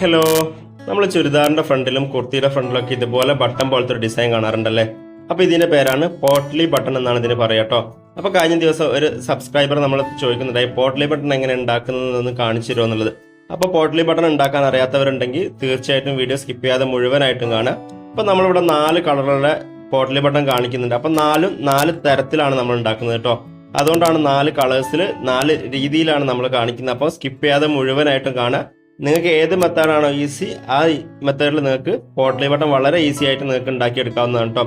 Hello നമ്മൾ ചുരിദാറിന്റെ ഫ്രണ്ടിലും കുർത്തിയുടെ ഫ്രണ്ടിലും ഫ്രണ്ടിലൊക്കെ ഇതുപോലെ ബട്ടൺ പോലത്തെ ഒരു ഡിസൈൻ കാണാറുണ്ടല്ലേ? അപ്പൊ ഇതിന്റെ പേരാണ് പോട്ട്ലി ബട്ടൺ എന്നാണ് ഇതിന് പറയാട്ടോ അപ്പൊ കഴിഞ്ഞ ദിവസം ഒരു സബ്സ്ക്രൈബർ നമ്മൾ ചോദിക്കുന്നുണ്ടായി പോട്ട്ലി ബട്ടൺ എങ്ങനെ ഉണ്ടാക്കുന്നതെന്ന് കാണിച്ചു തരുമോ എന്നുള്ളത്. അപ്പൊ പോട്ട്ലി ബട്ടൺ ഉണ്ടാക്കാൻ അറിയാത്തവരുണ്ടെങ്കിൽ തീർച്ചയായിട്ടും വീഡിയോ സ്കിപ്പ് ചെയ്യാതെ മുഴുവനായിട്ടും കാണാം അപ്പൊ നമ്മളിവിടെ നാല് കളറുള്ള പോട്ട്ലി ബട്ടൺ കാണിക്കുന്നുണ്ട്. അപ്പൊ നാലും നാല് തരത്തിലാണ് നമ്മൾ ഉണ്ടാക്കുന്നത് കേട്ടോ അതുകൊണ്ടാണ് നാല് കളേഴ്സിൽ നാല് രീതിയിലാണ് നമ്മൾ കാണിക്കുന്നത്. അപ്പോൾ സ്കിപ്പ് ചെയ്യാതെ മുഴുവനായിട്ടും കാണാം നിങ്ങൾക്ക് ഏത് മെത്തേഡാണോ ഈസി ആ മെത്തേഡിൽ നിങ്ങൾക്ക് പോട്ട്ലി ബട്ടൺ വളരെ ഈസി ആയിട്ട് നിങ്ങൾക്ക് ഉണ്ടാക്കിയെടുക്കാവുന്നതാണ് കേട്ടോ.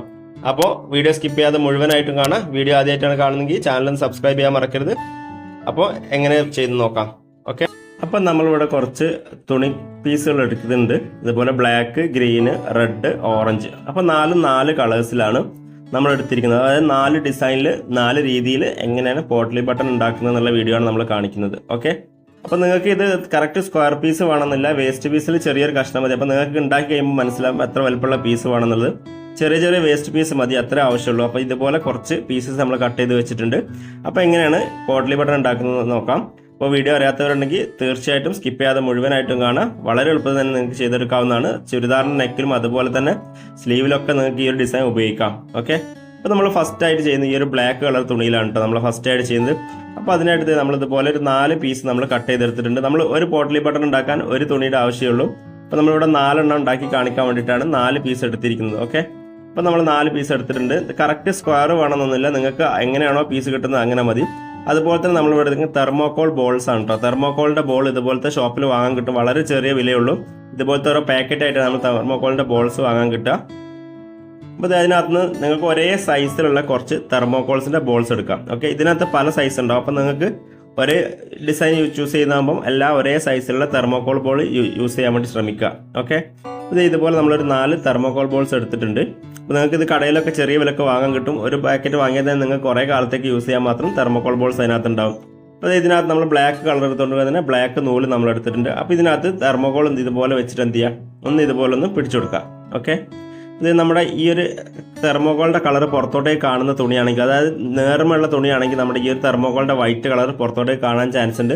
അപ്പോൾ വീഡിയോ സ്കിപ്പ് ചെയ്യാതെ മുഴുവനായിട്ടും കാണാം. വീഡിയോ ആദ്യമായിട്ടാണ് കാണുന്നെങ്കിൽ ചാനൽ സബ്സ്ക്രൈബ് ചെയ്യാൻ മറക്കരുത്. അപ്പോൾ എങ്ങനെ ചെയ്ത് നോക്കാം. ഓക്കെ? അപ്പം നമ്മളിവിടെ കുറച്ച് തുണി പീസുകൾ എടുക്കുന്നുണ്ട്. ഇതുപോലെ ബ്ലാക്ക് ഗ്രീന് റെഡ് ഓറഞ്ച്. അപ്പം നാല് നാല് കളേഴ്സിലാണ് നമ്മൾ എടുത്തിരിക്കുന്നത്. അതായത് നാല് ഡിസൈനിൽ നാല് രീതിയിൽ എങ്ങനെയാണ് പോട്ട്ലി ബട്ടൺ ഉണ്ടാക്കുന്നത് എന്നുള്ള വീഡിയോ ആണ് നമ്മൾ കാണിക്കുന്നത്. ഓക്കെ? അപ്പോൾ നിങ്ങൾക്ക് ഇത് കറക്റ്റ് സ്ക്വയർ പീസ് വേണമെന്നില്ല. വേസ്റ്റ് പീസിൽ ചെറിയൊരു കഷ്ണം മതി. അപ്പോൾ നിങ്ങൾക്ക് ഉണ്ടാക്കി കഴിയുമ്പോൾ മനസ്സിലാവും എത്ര വലുപ്പമുള്ള പീസ് വേണമെന്നുള്ളത്. ചെറിയ ചെറിയ വേസ്റ്റ് പീസ് മതി. അത്ര ആവശ്യമുള്ളൂ. അപ്പോൾ ഇതുപോലെ കുറച്ച് പീസസ് നമ്മൾ കട്ട് ചെയ്ത് വെച്ചിട്ടുണ്ട്. അപ്പോൾ എങ്ങനെയാണ് കോട്ട്ലി ബട്ടൺ ഉണ്ടാക്കുന്നത് നോക്കാം. അപ്പോൾ വീഡിയോ അറിയാത്തവരുണ്ടെങ്കിൽ തീർച്ചയായിട്ടും സ്കിപ്പ് ചെയ്യാതെ മുഴുവനായിട്ടും കാണാം. വളരെ എളുപ്പത്തിൽ തന്നെ നിങ്ങൾക്ക് ചെയ്തെടുക്കാവുന്നതാണ്. ചുരിദാറിന്റെ നെക്കിലും അതുപോലെ തന്നെ സ്ലീവിലൊക്കെ നിങ്ങൾക്ക് ഈ ഒരു ഡിസൈൻ ഉപയോഗിക്കാം. ഓക്കെ അപ്പോൾ നമ്മൾ ഫസ്റ്റ് ആയിട്ട് ചെയ്യുന്നത് ഈ ഒരു ബ്ലാക്ക് കളർ തുണിയിലാണ് കേട്ടോ നമ്മൾ ഫസ്റ്റ് ആയിട്ട് ചെയ്യുന്നത്. അപ്പോൾ നമ്മൾ ഇതുപോലെ ഒരു നാല് പീസ് നമ്മൾ കട്ട് ചെയ്തെടുത്തിട്ടുണ്ട്. നമ്മൾ ഒരു പോട്ടലി ബട്ടൺ ഉണ്ടാക്കാൻ ഒരു തുണിയുടെ ആവശ്യമുള്ളൂ. അപ്പോൾ നമ്മളിവിടെ നാലെണ്ണം ഉണ്ടാക്കി കാണിക്കാൻ വേണ്ടിയിട്ടാണ് നാല് പീസ് എടുത്തിരിക്കുന്നത്. ഓക്കെ അപ്പോൾ നമ്മൾ നാല് പീസ് എടുത്തിട്ടുണ്ട്. കറക്റ്റ് സ്ക്വയർ വേണമെന്നൊന്നുമില്ല. നിങ്ങൾക്ക് എങ്ങനെയാണോ പീസ് കിട്ടുന്നത് അങ്ങനെ മതി. അതുപോലെ തന്നെ നമ്മൾ ഇവിടെ തെർമോകോൾ ബോൾസ് ആണ് കേട്ടോ തെർമോകോളിന്റെ ബോൾ ഇതുപോലത്തെ ഷോപ്പിൽ വാങ്ങാൻ കിട്ടും. വളരെ ചെറിയ വിലയുള്ളൂ. ഇതുപോലത്തെ ഓരോ പാക്കറ്റായിട്ട് നമ്മൾ തെർമോകോളിന്റെ ബോൾസ് വാങ്ങാൻ കിട്ടുക. അപ്പോൾ അതിനകത്ത് നിന്ന് നിങ്ങൾക്ക് ഒരേ സൈസിലുള്ള കുറച്ച് തെർമോകോൾസിന്റെ ബോൾസ് എടുക്കാം. ഓക്കെ ഇതിനകത്ത് പല സൈസ് ഉണ്ടാവും. അപ്പോൾ നിങ്ങൾക്ക് ഒരേ ഡിസൈൻ ചൂസ് ചെയ്യുന്നതാകുമ്പോൾ എല്ലാം ഒരേ സൈസിലുള്ള തെർമോകോൾ ബോൾ യൂസ് ചെയ്യാൻ വേണ്ടി ശ്രമിക്കുക. ഓക്കെ ഇത് ഇതുപോലെ നമ്മളൊരു നാല് തെർമോകോൾ ബോൾസ് എടുത്തിട്ടുണ്ട്. അപ്പോൾ നിങ്ങൾക്ക് ഇത് കടയിലൊക്കെ ചെറിയ വിലക്ക് വാങ്ങാൻ കിട്ടും. ഒരു പാക്കറ്റ് വാങ്ങിയാൽ തന്നെ നിങ്ങൾക്ക് കുറേ കാലത്തേക്ക് യൂസ് ചെയ്യാൻ മാത്രം തെർമോകോൾ ബോൾസ് അതിനകത്ത് ഉണ്ടാവും അപ്പോൾ ഇതിനകത്ത് നമ്മൾ ബ്ലാക്ക് കളർ എടുത്തുകൊണ്ട് തന്നെ ബ്ലാക്ക് നൂൽ നമ്മൾ എടുത്തിട്ടുണ്ട്. അപ്പോൾ ഇതിനകത്ത് തെർമോകോൾ ഇതുപോലെ വെച്ചിട്ട് എന്ത് ചെയ്യാം? ഒന്ന് ഇതുപോലെ ഒന്ന് പിടിച്ചു കൊടുക്കാം. ഓക്കെ ഇത് നമ്മുടെ ഈ ഒരു തെർമോകോളിന്റെ കളർ പുറത്തോട്ടേക്ക് കാണുന്ന തുണിയാണെങ്കിൽ അതായത് നേർമുള്ള തുണിയാണെങ്കിൽ നമ്മുടെ ഈ ഒരു തെർമോകോളിന്റെ വൈറ്റ് കളർ പുറത്തോട്ടേക്ക് കാണാൻ ചാൻസ് ഉണ്ട്.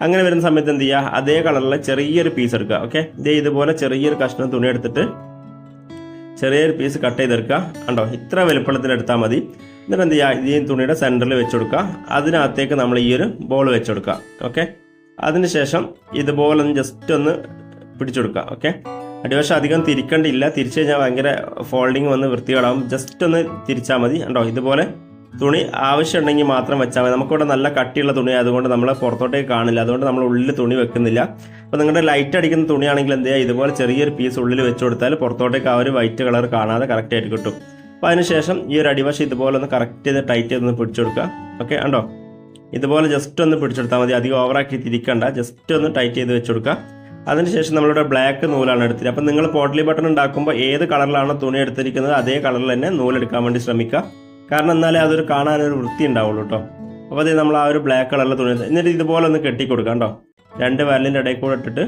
അങ്ങനെ വരുന്ന സമയത്ത് എന്ത് ചെയ്യുക? അതേ കളറിലെ ചെറിയൊരു പീസ് എടുക്കുക ഓക്കെ ഇതേ ഇതുപോലെ ചെറിയൊരു കഷ്ണം തുണി എടുത്തിട്ട് ചെറിയൊരു പീസ് കട്ട് ചെയ്തെടുക്കുക. കണ്ടോ? ഇത്ര വലുപ്പത്തിൽ എടുത്താൽ മതി. എന്നിട്ട് എന്ത് ചെയ്യുക? ഈ തുണിയുടെ സെന്ററിൽ വെച്ചുകൊടുക്കുക അതിനകത്തേക്ക് നമ്മൾ ഈ ഒരു ബോൾ വെച്ചെടുക്കുക ഓക്കെ അതിനുശേഷം ഇതുപോലെ ഒന്ന് ജസ്റ്റ് ഒന്ന് പിടിച്ചെടുക്കുക ഓക്കെ അടിവശം അധികം തിരിക്കേണ്ടില്ല. തിരിച്ചു കഴിഞ്ഞാൽ ഭയങ്കര ഫോൾഡിങ് വന്ന് വൃത്തികളാവും ജസ്റ്റ് ഒന്ന് തിരിച്ചാൽ മതി കണ്ടോ? ഇതുപോലെ തുണി ആവശ്യമുണ്ടെങ്കിൽ മാത്രം വെച്ചാൽ മതി. നമുക്കിവിടെ നല്ല കട്ടിയുള്ള തുണി ആയതുകൊണ്ട് നമ്മൾ പുറത്തോട്ടേക്ക് കാണില്ല. അതുകൊണ്ട് നമ്മൾ ഉള്ളിൽ തുണി വെക്കുന്നില്ല. അപ്പോൾ നിങ്ങളുടെ ലൈറ്റ് അടിക്കുന്ന തുണിയാണെങ്കിൽ എന്ത് ചെയ്യുക? ഇതുപോലെ ചെറിയൊരു പീസ് ഉള്ളിൽ വെച്ച് കൊടുത്താൽ പുറത്തോട്ടേക്ക് ആ ഒരു വൈറ്റ് കളർ കാണാതെ കറക്റ്റ് ആയിട്ട് കിട്ടും. അപ്പോൾ അതിനുശേഷം ഈ ഒരു അടിവശം ഇതുപോലെ ഒന്ന് കറക്റ്റ് ചെയ്ത് ടൈറ്റ് ചെയ്തൊന്ന് പിടിച്ചു കൊടുക്കുക. ഓക്കെ ഉണ്ടോ ഇതുപോലെ ജസ്റ്റ് ഒന്ന് പിടിച്ചെടുത്താൽ മതി. അധികം ഓവറാക്കി തിരിക്കണ്ട. ജസ്റ്റ് ഒന്ന് ടൈറ്റ് ചെയ്ത് വെച്ച് കൊടുക്കുക. അതിനുശേഷം നമ്മളിവിടെ ബ്ലാക്ക് നൂലാണ് എടുത്തിരിക്കുക അപ്പം നിങ്ങൾ പോട്ട്ലി ബട്ടൺ ഉണ്ടാക്കുമ്പോൾ ഏത് കളറിലാണ് തുണി എടുത്തിരിക്കുന്നത് അതേ കളറിൽ തന്നെ നൂലെടുക്കാൻ വേണ്ടി ശ്രമിക്കുക. കാരണം എന്നാലേ അതൊരു കാണാനൊരു വൃത്തി ഉണ്ടാവുള്ളൂ കേട്ടോ അപ്പോൾ അതേ നമ്മൾ ആ ഒരു ബ്ലാക്ക് കളറിലെ തുണി എന്നിട്ട് ഇതുപോലെ ഒന്ന് കെട്ടി കൊടുക്കാം കേട്ടോ രണ്ട് വരലിന്റെ ഇടയിൽ കൂടെ ഇട്ടിട്ട്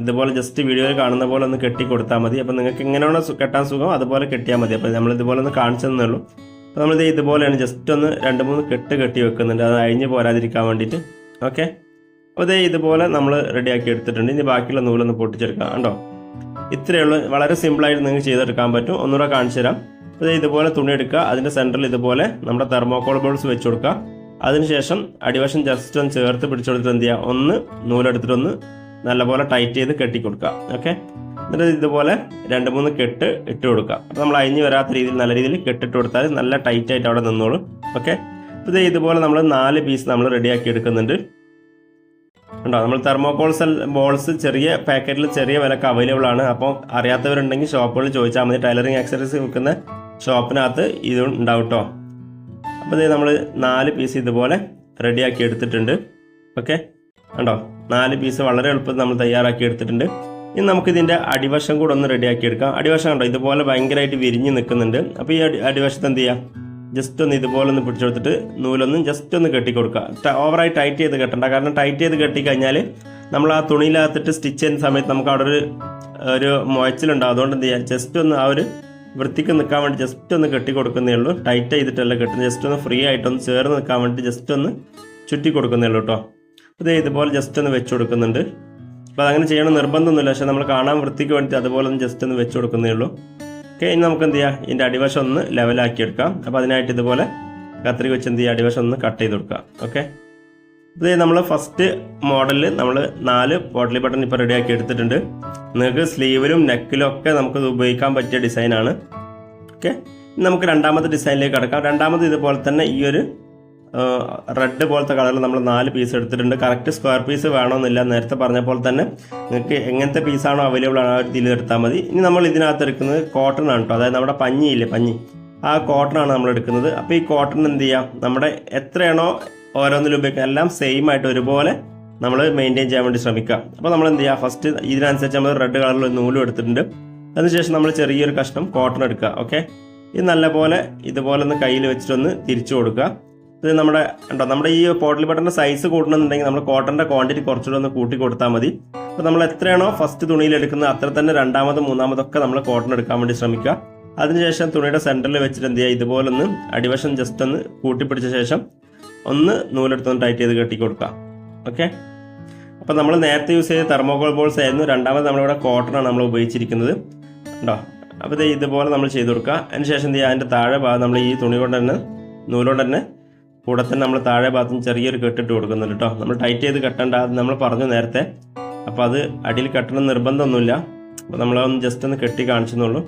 ഇതുപോലെ ജസ്റ്റ് വീഡിയോയിൽ കാണുന്ന പോലെ ഒന്ന് കെട്ടി കൊടുത്താൽ മതി. അപ്പോൾ നിങ്ങൾക്ക് എങ്ങനെയാണോ കെട്ടാൻ സുഖം അതുപോലെ കെട്ടിയാൽ മതി. അപ്പോൾ നമ്മൾ ഇതുപോലെ ഒന്ന് കാണിച്ചു തന്നേ ഉള്ളൂ. അപ്പോൾ നമ്മളിത് ഇതുപോലെയാണ് ജസ്റ്റ് ഒന്ന് രണ്ട് മൂന്ന് കെട്ട് കെട്ടി വെക്കുന്നുണ്ട്. അത് അഴിഞ്ഞ് പോരാതിരിക്കാൻ വേണ്ടിയിട്ട്. ഓക്കെ? അപ്പോൾ ഇതേ ഇതുപോലെ നമ്മൾ റെഡിയാക്കി എടുത്തിട്ടുണ്ട്. ഇനി ബാക്കിയുള്ള നൂലൊന്ന് പൊട്ടിച്ചെടുക്കാം. കണ്ടോ? ഇത്രയേ ഉള്ളൂ വളരെ സിമ്പിളായിട്ട് നിങ്ങൾക്ക് ചെയ്തെടുക്കാൻ പറ്റും. ഒന്നുകൂടെ കാണിച്ചു തരാം. അപ്പോൾ ഇതുപോലെ തുണി എടുക്കുക. അതിന്റെ സെന്ററിൽ ഇതുപോലെ നമ്മുടെ തെർമോകോൾ ബോൾസ് വെച്ച് കൊടുക്കുക. അതിനുശേഷം അടിവശം ജസ്റ്റ് ഒന്ന് ചേർത്ത് പിടിച്ചെടുത്തിട്ട് എന്ത് ചെയ്യുക? ഒന്ന് നൂലെടുത്തിട്ട് ഒന്ന് നല്ലപോലെ ടൈറ്റ് ചെയ്ത് കെട്ടി കൊടുക്കുക. ഓക്കെ? എന്നിട്ട് ഇതുപോലെ രണ്ട് മൂന്ന് കെട്ട് ഇട്ട് കൊടുക്കുക. അപ്പോൾ നമ്മൾ അഴിഞ്ഞ് വരാത്ത രീതിയിൽ നല്ല രീതിയിൽ കെട്ടിട്ട് കൊടുത്താൽ നല്ല ടൈറ്റ് ആയിട്ട് അവിടെ നിന്നോളും. ഓക്കെ? അപ്പോൾ ഇതുപോലെ നമ്മൾ നാല് പീസ് നമ്മൾ റെഡിയാക്കി എടുക്കുന്നുണ്ട്. ഉണ്ടോ? നമ്മൾ തെർമോകോൾസ് ബോൾസ് ചെറിയ പാക്കറ്റിൽ ചെറിയ വിലക്ക് അവൈലബിൾ ആണ്. അപ്പോൾ അറിയാത്തവരുണ്ടെങ്കിൽ ഷോപ്പുകളിൽ ചോദിച്ചാൽ മതി. ടൈലറിങ് ആക്സസറീസ് വിൽക്കുന്ന ഷോപ്പിനകത്ത് ഇത് ഉണ്ടാവും കേട്ടോ അപ്പോൾ ഇത് നമ്മൾ നാല് പീസ് ഇതുപോലെ റെഡിയാക്കി എടുത്തിട്ടുണ്ട്. ഓക്കെ ഉണ്ടോ നാല് പീസ് വളരെ എളുപ്പത്തിൽ നമ്മൾ തയ്യാറാക്കി എടുത്തിട്ടുണ്ട്. ഇനി നമുക്ക് ഇതിന്റെ അടിവശം കൂടെ ഒന്ന് റെഡിയാക്കി എടുക്കാം. അടിവശം കണ്ടോ? ഇതുപോലെ ഭയങ്കരമായിട്ട് വിരിഞ്ഞ് നിൽക്കുന്നുണ്ട്. അപ്പോൾ ഈ അടി അടിവശത്ത് എന്ത് ചെയ്യാം? ജസ്റ്റ് ഒന്ന് ഇതുപോലെ ഒന്ന് പിടിച്ചെടുത്തിട്ട് നൂലൊന്നും ജസ്റ്റ് ഒന്ന് കെട്ടി കൊടുക്കുക ഓവറായി ടൈറ്റ് ചെയ്ത് കെട്ടണ്ട. കാരണം ടൈറ്റ് ചെയ്ത് കെട്ടി കഴിഞ്ഞാൽ നമ്മൾ ആ തുണിയിലകത്തിട്ട് സ്റ്റിച്ച് ചെയ്യുന്ന സമയത്ത് നമുക്ക് അവിടെ ഒരു ഒരു മുഴച്ചിലുണ്ടാവും അതുകൊണ്ട് എന്ത് ചെയ്യുക ജസ്റ്റ് ഒന്ന് ആ ഒരു വൃത്തിക്ക് നിൽക്കാൻ വേണ്ടി ജസ്റ്റ് ഒന്ന് കെട്ടി കൊടുക്കുന്നേ ഉള്ളൂ. ടൈറ്റ് ചെയ്തിട്ടല്ല കെട്ടുന്നത്. ജസ്റ്റ് ഒന്ന് ഫ്രീ ആയിട്ട് ഒന്ന് ചേർന്ന് നിൽക്കാൻ വേണ്ടി ജസ്റ്റ് ഒന്ന് ചുറ്റി കൊടുക്കുന്നേ ഉള്ളൂ കേട്ടോ ഇത് ഇതുപോലെ ജസ്റ്റ് ഒന്ന് വെച്ച് കൊടുക്കുന്നുണ്ട്. അപ്പോൾ അതങ്ങനെ ചെയ്യണം നിർബന്ധമൊന്നുമില്ല. പക്ഷേ നമ്മൾ കാണാൻ വൃത്തിക്ക് വേണ്ടി അതുപോലെ ഒന്ന് ജസ്റ്റ് ഒന്ന് വെച്ച് കൊടുക്കുന്നേ ഉള്ളൂ. ഇനി നമുക്ക് എന്ത് ചെയ്യാം? ഇതിന്റെ അടിവശം ഒന്ന് ലെവലാക്കി എടുക്കാം. അപ്പോൾ അതിനായിട്ട് ഇതുപോലെ കത്രിക വെച്ച് എന്ത് ചെയ്യുക അടിവശം ഒന്ന് കട്ട് ചെയ്ത് കൊടുക്കുക ഓക്കെ ഇത് നമ്മൾ ഫസ്റ്റ് മോഡലിൽ നമ്മൾ നാല് പോട്ടലി ബട്ടൺ ഇപ്പോൾ റെഡിയാക്കി എടുത്തിട്ടുണ്ട്. നിങ്ങൾക്ക് സ്ലീവിലും നെക്കിലും ഒക്കെ നമുക്ക് ഉപയോഗിക്കാൻ പറ്റിയ ഡിസൈനാണ് ഓക്കെ നമുക്ക് രണ്ടാമത്തെ ഡിസൈനിലേക്ക് കിടക്കാം. രണ്ടാമത് ഇതുപോലെ തന്നെ ഈ ഒരു റെഡ് പോലത്തെ കളറിൽ നമ്മൾ നാല് പീസ് എടുത്തിട്ടുണ്ട്. കറക്റ്റ് സ്ക്വയർ പീസ് വേണമെന്നില്ല നേരത്തെ പറഞ്ഞ പോലെ തന്നെ നിങ്ങൾക്ക് എങ്ങനത്തെ പീസാണോ അവൈലബിൾ ആണ് ആ ഇതിൽ എടുത്താൽ മതി. ഇനി നമ്മൾ ഇതിനകത്ത് എടുക്കുന്നത് കോട്ടൺ ആണ് കേട്ടോ അതായത് നമ്മുടെ പഞ്ഞിയില്ലേ പഞ്ഞി? ആ കോട്ടൺ ആണ് നമ്മൾ എടുക്കുന്നത്. അപ്പോൾ ഈ കോട്ടൺ എന്ത് ചെയ്യാം? നമ്മുടെ എത്രയാണോ ഓരോന്നിലും ഉപയോഗിക്കുക. എല്ലാം സെയിം ആയിട്ട് ഒരുപോലെ നമ്മൾ മെയിന്റെയിൻ ചെയ്യാൻ വേണ്ടി ശ്രമിക്കുക. അപ്പോൾ നമ്മൾ എന്ത് ചെയ്യുക ഫസ്റ്റ് ഇതിനനുസരിച്ച് നമ്മൾ റെഡ് കളറിൽ നൂലും എടുത്തിട്ടുണ്ട്. അതിനുശേഷം നമ്മൾ ചെറിയൊരു കഷ്ണം കോട്ടൺ എടുക്കുക. ഓക്കെ ഇത് നല്ലപോലെ ഇതുപോലെ ഒന്ന് കയ്യിൽ വെച്ചിട്ടൊന്ന് തിരിച്ചു കൊടുക്കുക. ഇത് നമ്മുടെ ഉണ്ടോ നമ്മുടെ ഈ പോട്ടൽ ബട്ടന്റെ സൈസ് കൂട്ടണമെന്നുണ്ടെങ്കിൽ നമ്മൾ കോട്ടന്റെ ക്വാണ്ടിറ്റി കുറച്ചുകൂടെ ഒന്ന് കൂട്ടി കൊടുത്താൽ മതി. അപ്പോൾ നമ്മൾ എത്രയാണോ ഫസ്റ്റ് തുണിയിൽ എടുക്കുന്നത് അത്ര തന്നെ രണ്ടാമതും മൂന്നാമതൊക്കെ നമ്മൾ കോട്ടൺ എടുക്കാൻ വേണ്ടി ശ്രമിക്കുക. അതിനുശേഷം തുണിയുടെ സെന്ററിൽ വെച്ചിട്ട് എന്ത് ചെയ്യുക? ഇതുപോലെ ഒന്ന് അടിവശം ജസ്റ്റ് ഒന്ന് കൂട്ടിപ്പിടിച്ച ശേഷം ഒന്ന് നൂലെടുത്തൊന്ന് ടൈറ്റ് ചെയ്ത് കെട്ടി കൊടുക്കുക. ഓക്കെ അപ്പോൾ നമ്മൾ നേരത്തെ യൂസ് ചെയ്ത തെർമോകോൾ ബോൾസ് ആയിരുന്നു. രണ്ടാമത് നമ്മളിവിടെ കോട്ടൺ ആണ് നമ്മൾ ഉപയോഗിച്ചിരിക്കുന്നത്. ഉണ്ടോ അപ്പോൾ ഇത് ഇതുപോലെ നമ്മൾ ചെയ്ത് കൊടുക്കുക. അതിനുശേഷം എന്ത് ചെയ്യുക? അതിന്റെ താഴെ ഭാഗം നമ്മൾ ഈ തുണി കൊണ്ട് തന്നെ നൂലുകൊണ്ട് തന്നെ കൂടെ തന്നെ നമ്മൾ താഴെ ഭാഗത്തും ചെറിയൊരു കെട്ടിട്ട് കൊടുക്കുന്നുണ്ട് കേട്ടോ. നമ്മൾ ടൈറ്റ് ചെയ്ത് കെട്ടേണ്ട അത് നമ്മൾ പറഞ്ഞു നേരത്തെ. അപ്പോൾ അത് അടിയിൽ കെട്ടണം നിർബന്ധമൊന്നുമില്ല. അപ്പോൾ നമ്മളൊന്ന് ജസ്റ്റ് ഒന്ന് കെട്ടി കാണിച്ചെന്നുള്ളൂ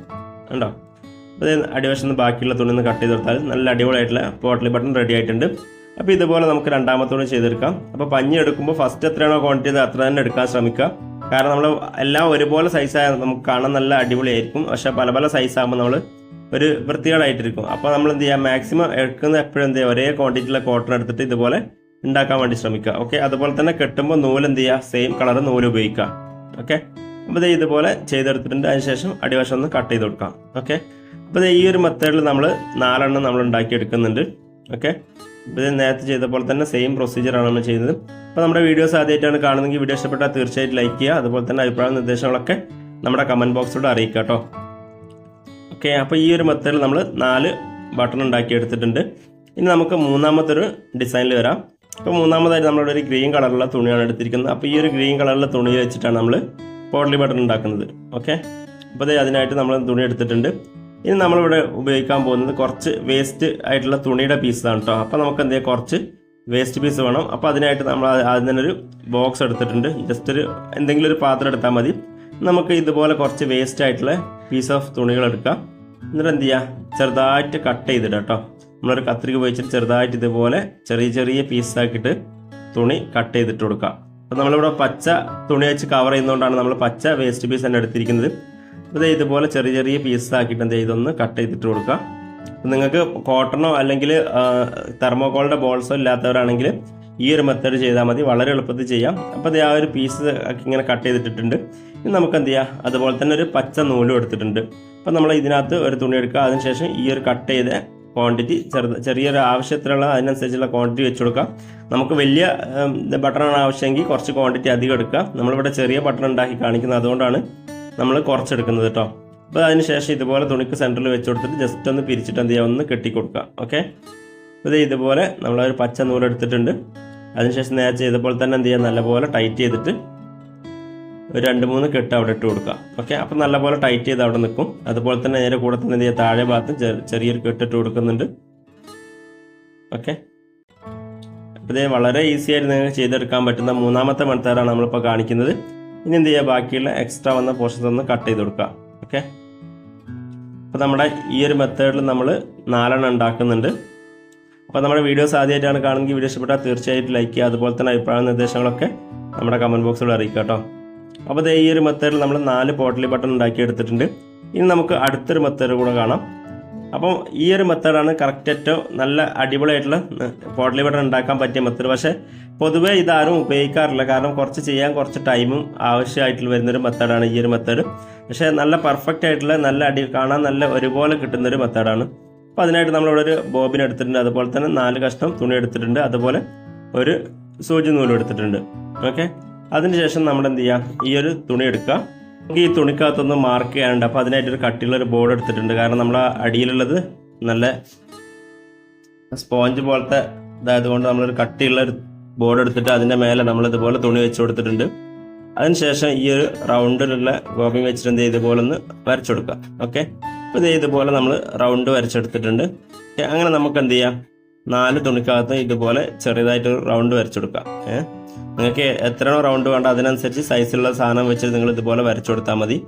ഉണ്ടോ അപ്പോൾ അടിവശം ബാക്കിയുള്ള തുണി ഒന്ന് കട്ട് ചെയ്ത് കൊടുത്താൽ നല്ല അടിപൊളിയായിട്ടുള്ള പോട്ടലി ബട്ടൺ റെഡി ആയിട്ടുണ്ട്. അപ്പോൾ ഇതുപോലെ നമുക്ക് രണ്ടാമത്തോടെ ചെയ്തെടുക്കാം. അപ്പോൾ പഞ്ഞി എടുക്കുമ്പോൾ ഫസ്റ്റ് എത്രയാണോ ക്വാണ്ടിറ്റി അത് അത്ര തന്നെ എടുക്കാൻ ശ്രമിക്കുക. കാരണം നമ്മൾ എല്ലാം ഒരുപോലെ സൈസായ നമുക്ക് കാണാൻ നല്ല അടിപൊളിയായിരിക്കും. പക്ഷേ പല പല സൈസ് ആകുമ്പോൾ നമ്മൾ ഒരു വൃത്തികേടായിട്ടിരിക്കും. അപ്പോൾ നമ്മൾ എന്ത് ചെയ്യുക മാക്സിമം എടുക്കുന്ന എപ്പോഴും എന്ത് ചെയ്യുക ഒരേ ക്വാണ്ടിറ്റിയിലെ കോട്ടൺ എടുത്തിട്ട് ഇതുപോലെ ഉണ്ടാക്കാൻ വേണ്ടി ശ്രമിക്കുക. ഓക്കെ അതുപോലെ തന്നെ കെട്ടുമ്പോൾ നൂൽ എന്ത് ചെയ്യുക സെയിം കളർ നൂൽ ഉപയോഗിക്കുക. ഓക്കെ അപ്പോൾ ഇത് ഇതുപോലെ ചെയ്തെടുത്തിട്ടുണ്ട്. അതിനുശേഷം അടിവശം ഒന്ന് കട്ട് ചെയ്ത് കൊടുക്കാം. ഓക്കെ അപ്പോൾ ഈ ഒരു മെത്തേഡിൽ നമ്മൾ നാലെണ്ണം നമ്മൾ ഉണ്ടാക്കി എടുക്കുന്നുണ്ട് ഓക്കെ അപ്പോൾ ഇത് നേരത്തെ ചെയ്ത പോലെ തന്നെ സെയിം പ്രൊസീജിയറാണ് നമ്മൾ ചെയ്യുന്നത്. അപ്പോൾ നമ്മുടെ വീഡിയോസ് ആദ്യമായിട്ടാണ് കാണുന്നതെങ്കിൽ വീഡിയോ ഇഷ്ടപ്പെട്ടാൽ തീർച്ചയായിട്ടും ലൈക്ക് ചെയ്യുക. അതുപോലെ തന്നെ അഭിപ്രായ നിർദ്ദേശങ്ങളൊക്കെ നമ്മുടെ കമന്റ് ബോക്സിലൂടെ അറിയിക്കുക കേട്ടോ. ഓക്കെ അപ്പോൾ ഈ ഒരു മെത്തേഡിൽ നമ്മൾ നാല് ബട്ടൺ ഉണ്ടാക്കി എടുത്തിട്ടുണ്ട് ഇനി നമുക്ക് മൂന്നാമത്തെ ഒരു ഡിസൈനിൽ വരാം. അപ്പോൾ മൂന്നാമതായിട്ട് നമ്മളിവിടെ ഒരു ഗ്രീൻ കളറുള്ള തുണിയാണ് എടുത്തിരിക്കുന്നത്. അപ്പോൾ ഈ ഒരു ഗ്രീൻ കളറുള്ള തുണി വെച്ചിട്ടാണ് നമ്മൾ പോട്ടലി ബട്ടൺ ഉണ്ടാക്കുന്നത്. ഓക്കെ അപ്പോൾ അതിനായിട്ട് നമ്മൾ തുണി എടുത്തിട്ടുണ്ട്. ഇനി നമ്മളിവിടെ ഉപയോഗിക്കാൻ പോകുന്നത് കുറച്ച് വേസ്റ്റ് ആയിട്ടുള്ള തുണിയുടെ പീസാണ് കേട്ടോ അപ്പോൾ നമുക്ക് എന്ത് കുറച്ച് വേസ്റ്റ് പീസ് വേണം. അപ്പോൾ അതിനായിട്ട് നമ്മൾ ആദ്യം തന്നെ ഒരു ബോക്സ് എടുത്തിട്ടുണ്ട്. ജസ്റ്റ് ഒരു എന്തെങ്കിലും ഒരു പാത്രം എടുത്താൽ മതി. നമുക്ക് ഇതുപോലെ കുറച്ച് വേസ്റ്റ് ആയിട്ടുള്ള പീസ് ഓഫ് തുണികൾ എടുക്കാം. എന്നിട്ട് എന്ത് ചെയ്യുക ചെറുതായിട്ട് കട്ട് ചെയ്തിട്ട് കേട്ടോ. നമ്മളൊരു കത്രിക ഉപയോഗിച്ചിട്ട് ചെറുതായിട്ട് ഇതുപോലെ ചെറിയ ചെറിയ പീസാക്കിയിട്ട് തുണി കട്ട് ചെയ്തിട്ട് കൊടുക്കുക അപ്പോൾ നമ്മളിവിടെ പച്ച തുണി വെച്ച് കവർ ചെയ്യുന്നതുകൊണ്ടാണ് നമ്മൾ പച്ച വേസ്റ്റ് പീസ് തന്നെ എടുത്തിരിക്കുന്നത്. അപ്പോൾ ഇതുപോലെ ചെറിയ ചെറിയ പീസ് ആക്കിയിട്ട് എന്ത് ചെയ്തൊന്ന് കട്ട് ചെയ്തിട്ട് കൊടുക്കുക. നിങ്ങൾക്ക് കോട്ടണോ അല്ലെങ്കിൽ തെർമോകോളിന്റെ ബോൾസോ ഇല്ലാത്തവരാണെങ്കിൽ ഈ ഒരു മെത്തേഡ് ചെയ്താൽ മതി. വളരെ എളുപ്പത്തിൽ ചെയ്യാം. അപ്പോൾ അത് ആ ഒരു പീസ് ഇങ്ങനെ കട്ട് ചെയ്തിട്ടിട്ടുണ്ട്. ഇനി നമുക്ക് എന്ത് ചെയ്യാം അതുപോലെ തന്നെ ഒരു പച്ച നൂലും എടുത്തിട്ടുണ്ട് അപ്പം നമ്മൾ ഇതിനകത്ത് ഒരു തുണി എടുക്കുക. അതിനുശേഷം ഈ ഒരു കട്ട് ചെയ്ത ക്വാണ്ടിറ്റി ചെറുത് ചെറിയൊരു ആവശ്യത്തിലുള്ള അതിനനുസരിച്ചുള്ള ക്വാണ്ടിറ്റി വെച്ച് കൊടുക്കാം നമുക്ക് വലിയ ബട്ടണാണ് ആവശ്യമെങ്കിൽ കുറച്ച് ക്വാണ്ടിറ്റി അധികം എടുക്കുക. നമ്മളിവിടെ ചെറിയ ബട്ടൺ ഉണ്ടാക്കി കാണിക്കുന്നത് അതുകൊണ്ടാണ് നമ്മൾ കുറച്ചെടുക്കുന്നത് കേട്ടോ അപ്പോൾ അതിനുശേഷം ഇതുപോലെ തുണിക്ക് സെന്ററിൽ വെച്ച് കൊടുത്തിട്ട് ജസ്റ്റ് ഒന്ന് പിരിച്ചിട്ട് എന്ത് ചെയ്യാം ഒന്ന് കെട്ടി കൊടുക്കുക ഓക്കെ ഇത് ഇതുപോലെ നമ്മളൊരു പച്ച നൂലെടുത്തിട്ടുണ്ട് അതിനുശേഷം നേരെ ഇതുപോലെ തന്നെ എന്ത് ചെയ്യുക നല്ലപോലെ ടൈറ്റ് ചെയ്തിട്ട് ഒരു രണ്ട് മൂന്ന് കെട്ട് അവിടെ ഇട്ട് കൊടുക്കുക. ഓക്കെ അപ്പോൾ നല്ലപോലെ ടൈറ്റ് ചെയ്ത് അവിടെ നിൽക്കും. അതുപോലെ തന്നെ നേരെ കൂടെ തന്നെ താഴെ ഭാഗത്ത് ചെറിയൊരു കെട്ട് ഇട്ട് കൊടുക്കുന്നുണ്ട്. ഓക്കെ അപ്പോൾ ഇത് വളരെ ഈസി ആയിട്ട് നിങ്ങൾക്ക് ചെയ്തെടുക്കാൻ പറ്റുന്ന മൂന്നാമത്തെ മൺതാരാണ് നമ്മളിപ്പോൾ കാണിക്കുന്നത്. ഇനി എന്ത് ചെയ്യുക? ബാക്കിയുള്ള എക്സ്ട്രാ വന്ന പോർഷൻസ് ഒന്ന് കട്ട് ചെയ്ത് കൊടുക്കുക. ഓക്കെ അപ്പോൾ നമ്മുടെ ഈ ഒരു മെത്തേഡിൽ നമ്മൾ നാലെണ്ണം ഉണ്ടാക്കുന്നുണ്ട്. അപ്പോൾ നമ്മുടെ വീഡിയോസ് ആദ്യമായിട്ടാണ് കാണുമെങ്കിൽ വീഡിയോ ഇഷ്ടപ്പെട്ടാൽ തീർച്ചയായിട്ടും ലൈക്ക് ചെയ്യുക. അതുപോലെ തന്നെ അഭിപ്രായ നിർദ്ദേശങ്ങളൊക്കെ നമ്മുടെ കമന്റ് ബോക്സിൽ അറിയിക്കുക കേട്ടോ. അപ്പോൾ ദേ ഈ ഒരു മെത്തേഡിൽ നമ്മൾ നാല് പോട്ടലി ബട്ടൺ ഉണ്ടാക്കി എടുത്തിട്ടുണ്ട് ഇനി നമുക്ക് അടുത്തൊരു മെത്തേഡ് കൂടെ കാണാം. അപ്പം ഈ ഒരു മെത്തേഡാണ് കറക്റ്റ് ഏറ്റവും നല്ല അടിപൊളിയായിട്ടുള്ള പോട്ടലി ബട്ടൺ ഉണ്ടാക്കാൻ പറ്റിയ മെത്തേഡ് പക്ഷേ പൊതുവേ ഇതാരും ഉപയോഗിക്കാറില്ല. കാരണം കുറച്ച് ചെയ്യാൻ കുറച്ച് ടൈമും ആവശ്യമായിട്ടുള്ള വരുന്നൊരു മെത്തേഡാണ് ഈ ഒരു മെത്തേഡ് പക്ഷേ നല്ല പെർഫെക്റ്റ് ആയിട്ടുള്ള നല്ല അടി കാണാൻ നല്ല ഒരുപോലെ കിട്ടുന്നൊരു മെത്തേഡാണ് അപ്പോൾ അതിനായിട്ട് നമ്മളിവിടെ ഒരു ബോബിൻ എടുത്തിട്ടുണ്ട്. അതുപോലെ തന്നെ നാല് കഷ്ണം തുണി എടുത്തിട്ടുണ്ട്. അതുപോലെ ഒരു സൂചി നൂലും എടുത്തിട്ടുണ്ട്. ഓക്കെ? അതിനുശേഷം നമ്മൾ എന്ത് ചെയ്യാം ഈ ഒരു തുണി എടുക്കുക. നമുക്ക് ഈ തുണിക്കകത്തൊന്ന് മാർക്ക് ചെയ്യാനുണ്ട്. അപ്പോൾ അതിനായിട്ടൊരു കട്ടിയുള്ള ഒരു ബോർഡ് എടുത്തിട്ടുണ്ട്. കാരണം നമ്മൾ അടിയിലുള്ളത് നല്ല സ്പോഞ്ച് പോലത്തെ ഇതായത് കൊണ്ട് നമ്മളൊരു കട്ടിയുള്ള ഒരു ബോർഡ് എടുത്തിട്ട് അതിന്റെ മേലെ നമ്മൾ ഇതുപോലെ തുണി വെച്ച് കൊടുത്തിട്ടുണ്ട്. അതിനുശേഷം ഈ ഒരു റൗണ്ടിലുള്ള ഗോപി വെച്ചിട്ട് എന്ത് ഇതുപോലെ ഒന്ന് വരച്ചെടുക്കുക ഓക്കെ അപ്പോൾ ഇത് ഇതുപോലെ നമ്മൾ റൗണ്ട് വരച്ചെടുത്തിട്ടുണ്ട്. അങ്ങനെ നമുക്ക് എന്ത് ചെയ്യാം നാല് തുണിക്കകത്ത് ഇതുപോലെ ചെറിയതായിട്ട് റൗണ്ട് വരച്ചു കൊടുക്കാം. ഏഹ് നിങ്ങൾക്ക് എത്രയാണോ റൗണ്ട് വേണ്ട അതിനനുസരിച്ച് സൈസിലുള്ള സാധനം വെച്ച് നിങ്ങൾ ഇതുപോലെ വരച്ചു കൊടുത്താൽ മതി.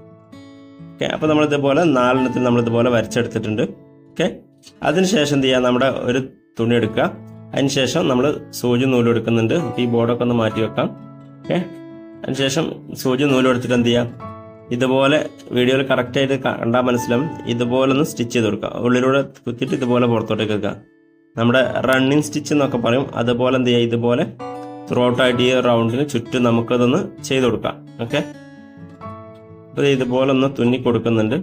ഓക്കെ? അപ്പോൾ നമ്മൾ ഇതുപോലെ നാലെണ്ണത്തിൽ നമ്മൾ ഇതുപോലെ വരച്ചെടുത്തിട്ടുണ്ട്. ഓക്കെ? അതിനുശേഷം എന്ത് ചെയ്യുക നമ്മുടെ ഒരു തുണി എടുക്കുക. അതിനുശേഷം നമ്മൾ സൂചി നൂൽ എടുക്കുന്നുണ്ട്. ഈ ബോർഡൊക്കെ ഒന്ന് മാറ്റി വെക്കാം. ഓക്കെ? അതിനുശേഷം സൂചി നൂൽ എടുത്തിട്ട് എന്ത് ചെയ്യാം? ഇതുപോലെ വീഡിയോയിൽ കറക്റ്റായിട്ട് കണ്ടാൽ മനസ്സിലാവും. ഇതുപോലെ ഒന്ന് സ്റ്റിച്ച് ചെയ്ത് കൊടുക്കുക. ഉള്ളിലൂടെ കുത്തിയിട്ട് ഇതുപോലെ പുറത്തോട്ടേക്ക് വെക്കുക. നമ്മുടെ റണ്ണിങ് സ്റ്റിച്ച് എന്നൊക്കെ പറയും. അതുപോലെ എന്ത് ചെയ്യുക? ഇതുപോലെ ത്രൂ ഔട്ടായിട്ട് ഈ റൗണ്ടിന് ചുറ്റും നമുക്കതൊന്ന് ചെയ്ത് കൊടുക്കാം. ഓക്കെ അപ്പോൾ ഇതുപോലെ ഒന്ന് തുന്നി കൊടുക്കുന്നുണ്ട്.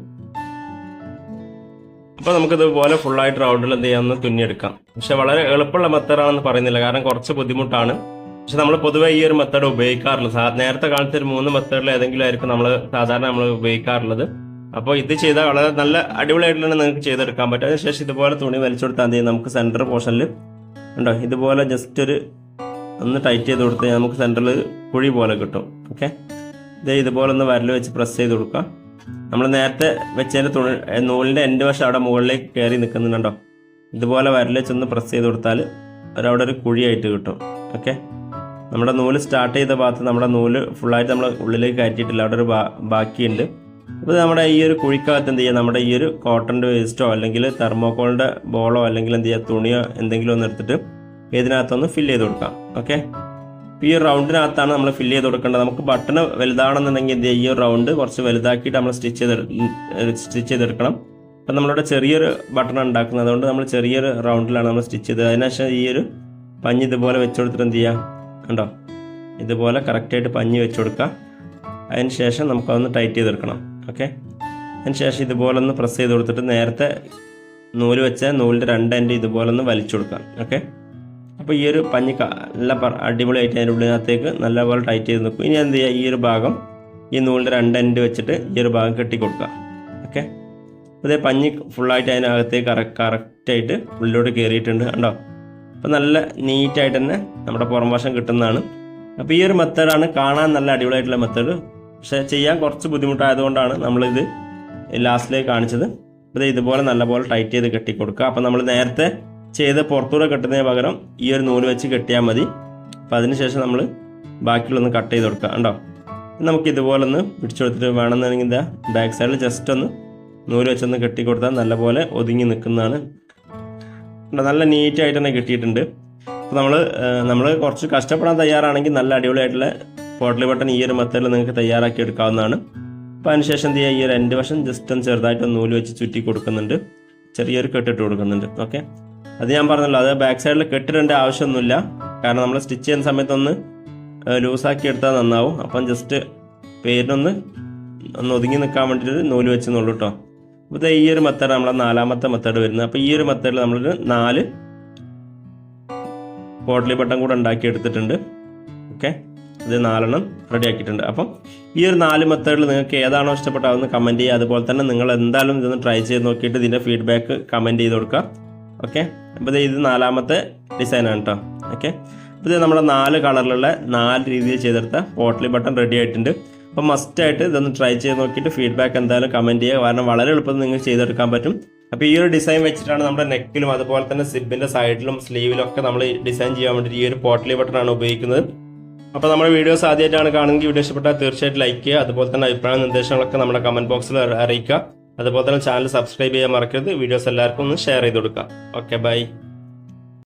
അപ്പോൾ നമുക്കിതുപോലെ ഫുള്ളായിട്ട് റൗണ്ടിൽ എന്ത് ചെയ്യാം? ഒന്ന് തുന്നിയെടുക്കാം പക്ഷെ വളരെ എളുപ്പമുള്ള മെത്തേഡാണെന്ന് പറയുന്നില്ല. കാരണം കുറച്ച് ബുദ്ധിമുട്ടാണ്. പക്ഷെ നമ്മൾ പൊതുവേ ഈ ഒരു മെത്തേഡ് ഉപയോഗിക്കാറുള്ളത് നേരത്തെ കാലത്ത് ഒരു മൂന്ന് മെത്തേഡിൽ ഏതെങ്കിലും ആയിരിക്കും നമ്മൾ സാധാരണ നമ്മൾ ഉപയോഗിക്കാറുള്ളത്. അപ്പോൾ ഇത് ചെയ്താൽ വളരെ നല്ല അടിപൊളിയായിട്ടാണ് നിങ്ങൾക്ക് ചെയ്തെടുക്കാൻ പറ്റും. അതിനുശേഷം ഇതുപോലെ തുണി വലിച്ചു കൊടുത്താൽ മതി. നമുക്ക് സെന്റർ പോർഷനിൽ ഉണ്ടോ ഇതുപോലെ ജസ്റ്റ് ഒരു ഒന്ന് ടൈറ്റ് ചെയ്ത് കൊടുത്ത് നമുക്ക് സെന്ററിൽ കുഴി പോലെ കിട്ടും. ഓക്കെ ഇത് ഇതുപോലെ ഒന്ന് വരൽ വെച്ച് പ്രസ് ചെയ്ത് കൊടുക്കാം. നമ്മൾ നേരത്തെ വെച്ചതിന്റെ തുണി നൂലിന്റെ എന്റെ വശം അവിടെ മുകളിലേക്ക് കയറി നിൽക്കുന്നുണ്ടോ ഇതുപോലെ വരൽ വെച്ച് ഒന്ന് പ്രസ് ചെയ്ത് കൊടുത്താൽ ഒരവിടെ ഒരു കുഴിയായിട്ട് കിട്ടും. ഓക്കെ നമ്മുടെ നൂൽ സ്റ്റാർട്ട് ചെയ്ത ഭാഗത്ത് നമ്മുടെ നൂൽ ഫുള്ളായിട്ട് നമ്മൾ ഉള്ളിലേക്ക് കയറ്റിയിട്ടില്ല. അവിടെ ഒരു ബാക്കിയുണ്ട്. അപ്പോൾ നമ്മുടെ ഈ ഒരു കുഴിക്കകത്ത് എന്ത് ചെയ്യുക? നമ്മുടെ ഈ ഒരു കോട്ടന്റെ വേസ്റ്റോ അല്ലെങ്കിൽ തെർമോക്കോളിന്റെ ബോളോ അല്ലെങ്കിൽ എന്ത് ചെയ്യുക? തുണിയോ എന്തെങ്കിലും ഒന്ന് എടുത്തിട്ട് ഇതിനകത്തൊന്ന് ഫില്ല് ചെയ്ത് കൊടുക്കാം. ഓക്കെ ഈ ഒരു റൗണ്ടിനകത്താണ് നമ്മൾ ഫില്ല് ചെയ്ത് കൊടുക്കേണ്ടത്. നമുക്ക് ബട്ടൺ വലുതാണെന്നുണ്ടെങ്കിൽ എന്ത് ചെയ്യുക? ഈ ഒരു റൗണ്ട് കുറച്ച് വലുതാക്കിയിട്ട് നമ്മൾ സ്റ്റിച്ച് ചെയ്ത് സ്റ്റിച്ച് ചെയ്തെടുക്കണം അപ്പം നമ്മളിവിടെ ചെറിയൊരു ബട്ടൺ ഉണ്ടാക്കുന്നത്. അതുകൊണ്ട് നമ്മൾ ചെറിയൊരു റൗണ്ടിലാണ് നമ്മൾ സ്റ്റിച്ച് ചെയ്തത്. അതിനുശേഷം ഈ ഒരു പഞ്ഞ് ഇതുപോലെ വെച്ച് കൊടുത്തിട്ട് എന്ത് ചെയ്യുക? കണ്ടോ? ഇതുപോലെ കറക്റ്റായിട്ട് പഞ്ഞ് വെച്ച് കൊടുക്കുക. അതിന് ശേഷം നമുക്കതൊന്ന് ടൈറ്റ് ചെയ്തെടുക്കണം ഓക്കെ? അതിന് ശേഷം ഇതുപോലെ ഒന്ന് പ്രസ് ചെയ്ത് കൊടുത്തിട്ട് നേരത്തെ നൂൽ വെച്ച നൂലിന്റെ രണ്ട് എൻഡ് ഇതുപോലെ ഒന്ന് വലിച്ചു കൊടുക്കാം. ഓക്കെ? അപ്പോൾ ഈ ഒരു പഞ്ഞി നല്ല അടിപൊളിയായിട്ട് അതിന്റെ ഉള്ളിനകത്തേക്ക് നല്ലപോലെ ടൈറ്റ് ചെയ്ത് നിൽക്കും. ഇനി എന്ത് ചെയ്യുക ഈ ഒരു ഭാഗം ഈ നൂലിന്റെ രണ്ട് എൻഡ് വെച്ചിട്ട് ഈ ഒരു ഭാഗം കെട്ടി കൊടുക്കുക ഓക്കെ? അതേ പഞ്ഞി ഫുള്ളായിട്ട് അതിനകത്തേക്ക് കറ കറക്റ്റായിട്ട് ഉള്ളിലോട്ട് കയറിയിട്ടുണ്ട് കണ്ടോ? അപ്പോൾ നല്ല നീറ്റായിട്ട് തന്നെ നമ്മുടെ പുറം വശം കിട്ടുന്നതാണ്. അപ്പോൾ ഈ ഒരു മെത്തേഡാണ് കാണാൻ നല്ല അടിപൊളിയായിട്ടുള്ള മെത്തേഡ് പക്ഷേ ചെയ്യാൻ കുറച്ച് ബുദ്ധിമുട്ടായതുകൊണ്ടാണ് നമ്മളിത് ലാസ്റ്റിലേക്ക് കാണിച്ചത്. അപ്പോൾ ഇതുപോലെ നല്ലപോലെ ടൈറ്റ് ചെയ്ത് കെട്ടി കൊടുക്കുക അപ്പോൾ നമ്മൾ നേരത്തെ ചെയ്ത് പുറത്തൂടെ കെട്ടുന്നതിന് പകരം ഈ ഒരു നൂൽ വെച്ച് കെട്ടിയാൽ മതി. അപ്പോൾ അതിനുശേഷം നമ്മൾ ബാക്കിയുള്ളൊന്ന് കട്ട് ചെയ്ത് കൊടുക്കുക. ഉണ്ടോ നമുക്ക് ഇതുപോലെ ഒന്ന് പിടിച്ചു കൊടുത്തിട്ട് വേണമെന്നുണ്ടെങ്കിൽ ഇതാ ബാക്ക് സൈഡിൽ ജസ്റ്റ് ഒന്ന് നൂൽ വെച്ചൊന്ന് കെട്ടി കൊടുത്താൽ നല്ലപോലെ ഒതുങ്ങി നിൽക്കുന്നതാണ്. നല്ല നീറ്റായിട്ട് തന്നെ കിട്ടിയിട്ടുണ്ട്. അപ്പോൾ നമ്മൾ നമ്മൾ കുറച്ച് കഷ്ടപ്പെടാൻ തയ്യാറാണെങ്കിൽ നല്ല അടിപൊളിയായിട്ടുള്ള പോട്ടലി ബട്ടൺ ഈ ഒരു മെത്തേഡിൽ നിങ്ങൾക്ക് തയ്യാറാക്കി എടുക്കാവുന്നതാണ്. അപ്പോൾ അതിനുശേഷം എന്ത് ചെയ്യുക ഈ ഒരു രണ്ട് വശം ജസ്റ്റ് ഒന്ന് ചെറുതായിട്ട് നൂൽ വെച്ച് ചുറ്റി കൊടുക്കുന്നുണ്ട്. ചെറിയൊരു കെട്ടിട്ട് കൊടുക്കുന്നുണ്ട്. ഓക്കെ അത് ഞാൻ പറഞ്ഞല്ലോ അത് ബാക്ക് സൈഡിൽ കെട്ടിടേണ്ട ആവശ്യമൊന്നുമില്ല. കാരണം നമ്മൾ സ്റ്റിച്ച് ചെയ്യുന്ന സമയത്തൊന്ന് ലൂസാക്കി എടുത്താൽ നന്നാവും. അപ്പം ജസ്റ്റ് പേരിനൊന്ന് ഒന്ന് ഒതുങ്ങി നിൽക്കാൻ വേണ്ടിയിട്ട് നൂൽ വെച്ചെന്നുള്ളൂ കേട്ടോ അപ്പോൾ ഇതാ ഈ ഒരു മെത്തേഡ് നമ്മളെ നാലാമത്തെ മെത്തേഡ് വരുന്നത്. അപ്പോൾ ഈ ഒരു മെത്തേഡിൽ നമ്മളൊരു നാല് പോട്ടലി ബട്ടൺ കൂടെ ഉണ്ടാക്കി എടുത്തിട്ടുണ്ട്. ഓക്കെ ഇത് നാലെണ്ണം റെഡി ആക്കിയിട്ടുണ്ട്. അപ്പം ഈ ഒരു നാല് മെത്തേഡിൽ നിങ്ങൾക്ക് ഏതാണോ ഇഷ്ടപ്പെട്ടതെന്ന് കമന്റ് ചെയ്യുക. അതുപോലെ തന്നെ നിങ്ങൾ എന്തായാലും ഇതൊന്ന് ട്രൈ ചെയ്ത് നോക്കിയിട്ട് ഇതിന്റെ ഫീഡ്ബാക്ക് കമന്റ് ചെയ്ത് കൊടുക്കുക. ഓക്കെ അപ്പോൾ ഇത് നാലാമത്തെ ഡിസൈനാണ് കേട്ടോ ഓക്കെ അപ്പോൾ ഇത് നമ്മുടെ നാല് കളറിലുള്ള നാല് രീതിയിൽ ചെയ്തെടുത്ത പോട്ടലി ബട്ടൺ റെഡി ആയിട്ടുണ്ട്. അപ്പോൾ മസ്റ്റായിട്ട് ഇതൊന്ന് ട്രൈ ചെയ്ത് നോക്കിയിട്ട് ഫീഡ്ബാക്ക് എന്തായാലും കമന്റ് ചെയ്യുക. കാരണം വളരെ എളുപ്പത്തിൽ നിങ്ങൾക്ക് ചെയ്തെടുക്കാൻ പറ്റും. അപ്പോൾ ഈ ഒരു ഡിസൈൻ വെച്ചിട്ടാണ് നമ്മുടെ നെക്കിലും അതുപോലെ തന്നെ സിബിന്റെ സൈഡിലും സ്ലീവിലും ഒക്കെ നമ്മൾ ഡിസൈൻ ചെയ്യാൻ വേണ്ടിയിട്ട് ഈ ഒരു പോട്ടലി ബട്ടൺ ആണ് ഉപയോഗിക്കുന്നത്. അപ്പോൾ നമ്മുടെ വീഡിയോസ് ആദ്യമായിട്ടാണ് കാണുമെങ്കിൽ വീഡിയോ ഇഷ്ടപ്പെട്ടാൽ തീർച്ചയായിട്ടും ലൈക്ക് ചെയ്യുക. അതുപോലെ തന്നെ അഭിപ്രായ നിർദ്ദേശങ്ങളൊക്കെ നമ്മുടെ കമന്റ് ബോക്സിൽ അറിയിക്കുക. അതുപോലെ തന്നെ ചാനൽ സബ്സ്ക്രൈബ് ചെയ്യാൻ മറക്കരുത്. വീഡിയോസ് എല്ലാവർക്കും ഒന്ന് ഷെയർ ചെയ്ത് കൊടുക്കുക. Okay bye